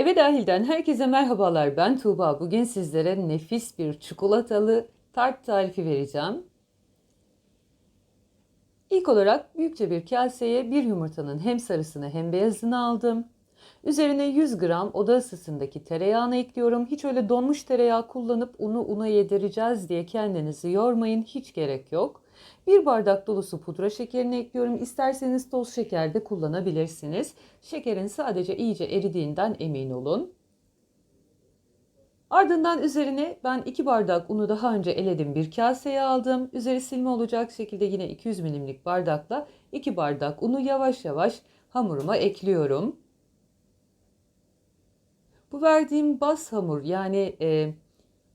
Eve dahilden herkese merhabalar. Ben Tuğba. Bugün sizlere nefis bir çikolatalı tart tarifi vereceğim. İlk olarak büyükçe bir kaseye bir yumurtanın hem sarısını hem beyazını aldım. Üzerine 100 gram oda ısısındaki tereyağını ekliyorum. Hiç öyle donmuş tereyağı kullanıp unu una yedireceğiz diye kendinizi yormayın. Hiç gerek yok. Bir bardak dolusu pudra şekerini ekliyorum. İsterseniz toz şeker de kullanabilirsiniz. Şekerin sadece iyice eridiğinden emin olun. Ardından üzerine ben 2 bardak unu daha önce eledim bir kaseye aldım. Üzeri silme olacak şekilde yine 200 milimlik bardakla 2 bardak unu yavaş yavaş hamuruma ekliyorum. Bu verdiğim baz hamur yani e,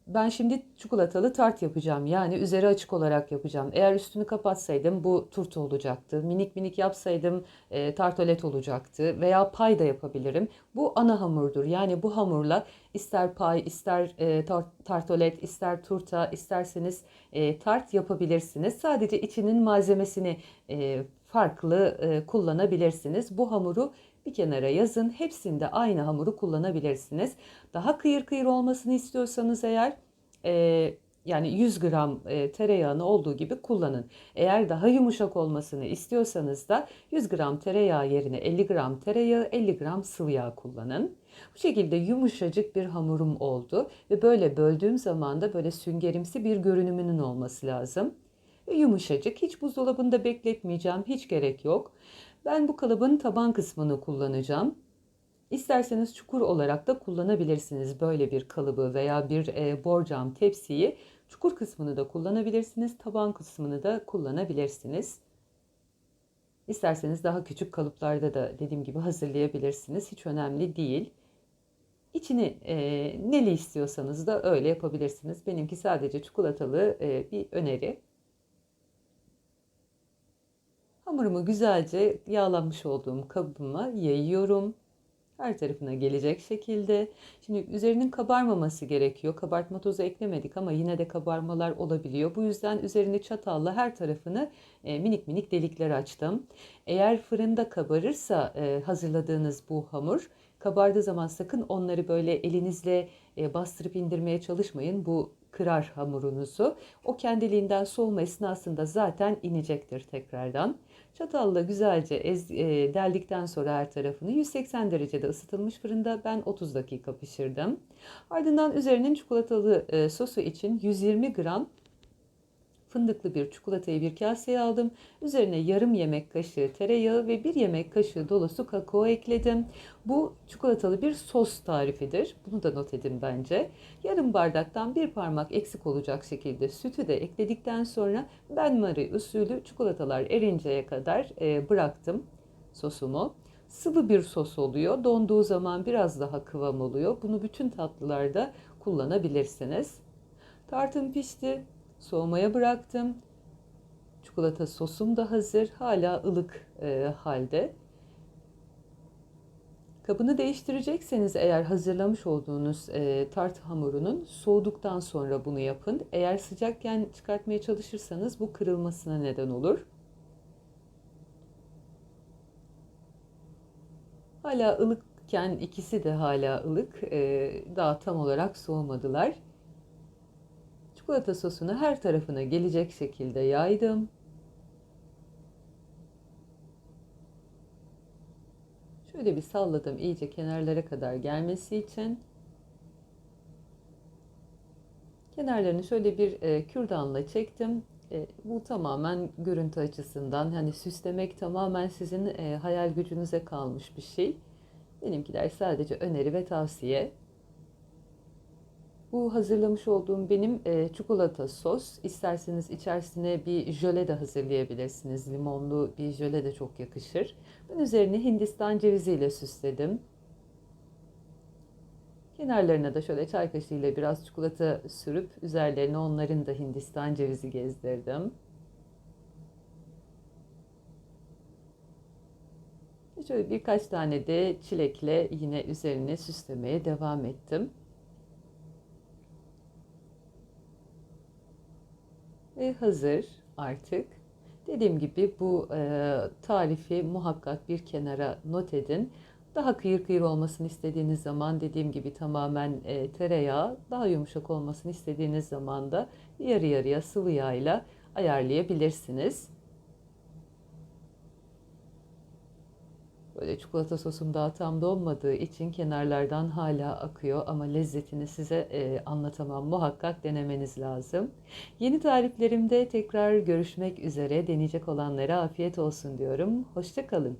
ben şimdi çikolatalı tart yapacağım. Yani üzeri açık olarak yapacağım. Eğer üstünü kapatsaydım bu turta olacaktı. Minik minik yapsaydım e, tartolet olacaktı. Veya pay da yapabilirim. Bu ana hamurdur. Yani bu hamurla ister pay, ister e, tartolet, ister turta, isterseniz e, tart yapabilirsiniz. Sadece içinin malzemesini e, farklı e, kullanabilirsiniz. Bu hamuru bir kenara yazın. Hepsinde aynı hamuru kullanabilirsiniz. Daha kıyır kıyır olmasını istiyorsanız eğer e, yani 100 gram e, tereyağını olduğu gibi kullanın. Eğer daha yumuşak olmasını istiyorsanız da 100 gram tereyağı yerine 50 gram tereyağı 50 gram sıvı yağ kullanın. Bu şekilde yumuşacık bir hamurum oldu ve böyle böldüğüm zaman da böyle süngerimsi bir görünümünün olması lazım. Yumuşacık hiç buzdolabında bekletmeyeceğim hiç gerek yok. Ben bu kalıbın taban kısmını kullanacağım. İsterseniz çukur olarak da kullanabilirsiniz böyle bir kalıbı veya bir e, borcam tepsiyi. Çukur kısmını da kullanabilirsiniz, taban kısmını da kullanabilirsiniz. İsterseniz daha küçük kalıplarda da dediğim gibi hazırlayabilirsiniz. Hiç önemli değil. İçini e, neli istiyorsanız da öyle yapabilirsiniz. Benimki sadece çikolatalı e, bir öneri. Hamurumu güzelce yağlanmış olduğum kabıma yayıyorum. Her tarafına gelecek şekilde. Şimdi üzerinin kabarmaması gerekiyor. Kabartma tozu eklemedik ama yine de kabarmalar olabiliyor. Bu yüzden üzerini çatalla her tarafını e, minik minik delikler açtım. Eğer fırında kabarırsa e, hazırladığınız bu hamur kabardığı zaman sakın onları böyle elinizle e, bastırıp indirmeye çalışmayın. Bu kırar hamurunuzu. O kendiliğinden soğuma esnasında zaten inecektir tekrardan. Çatalla güzelce ez, e, deldikten sonra her tarafını 180 derecede ısıtılmış fırında ben 30 dakika pişirdim. Ardından üzerinin çikolatalı e, sosu için 120 gram fındıklı bir çikolatayı bir kaseye aldım. Üzerine yarım yemek kaşığı tereyağı ve bir yemek kaşığı dolusu kakao ekledim. Bu çikolatalı bir sos tarifidir. Bunu da not edin bence. Yarım bardaktan bir parmak eksik olacak şekilde sütü de ekledikten sonra ben mari usulü çikolatalar erinceye kadar e, bıraktım sosumu. Sıvı bir sos oluyor. Donduğu zaman biraz daha kıvam oluyor. Bunu bütün tatlılarda kullanabilirsiniz. Tartım pişti. Soğumaya bıraktım. Çikolata sosum da hazır. Hala ılık e, halde. Kabını değiştirecekseniz eğer hazırlamış olduğunuz e, tart hamurunun soğuduktan sonra bunu yapın. Eğer sıcakken çıkartmaya çalışırsanız bu kırılmasına neden olur. Hala ılıkken ikisi de hala ılık. E, daha tam olarak soğumadılar. Çikolata sosunu her tarafına gelecek şekilde yaydım. Şöyle bir salladım iyice kenarlara kadar gelmesi için. Kenarlarını şöyle bir e, kürdanla çektim. E, bu tamamen görüntü açısından hani süslemek tamamen sizin e, hayal gücünüze kalmış bir şey. Benimkiler sadece öneri ve tavsiye. Bu hazırlamış olduğum benim e, çikolata sos. İsterseniz içerisine bir jöle de hazırlayabilirsiniz. Limonlu bir jöle de çok yakışır. Ben üzerine Hindistan ceviziyle süsledim. Kenarlarına da şöyle çay kaşığıyla biraz çikolata sürüp üzerlerine onların da Hindistan cevizi gezdirdim. Şöyle birkaç tane de çilekle yine üzerine süslemeye devam ettim. Ve hazır artık. Dediğim gibi bu e, tarifi muhakkak bir kenara not edin. Daha kıyır kıyır olmasını istediğiniz zaman dediğim gibi tamamen e, tereyağı, daha yumuşak olmasını istediğiniz zaman da yarı yarıya sıvı yağıyla ayarlayabilirsiniz. Böyle çikolata sosum daha tam donmadığı için kenarlardan hala akıyor ama lezzetini size e, anlatamam. Muhakkak denemeniz lazım. Yeni tariflerimde tekrar görüşmek üzere. Deneyecek olanlara afiyet olsun diyorum. Hoşça kalın.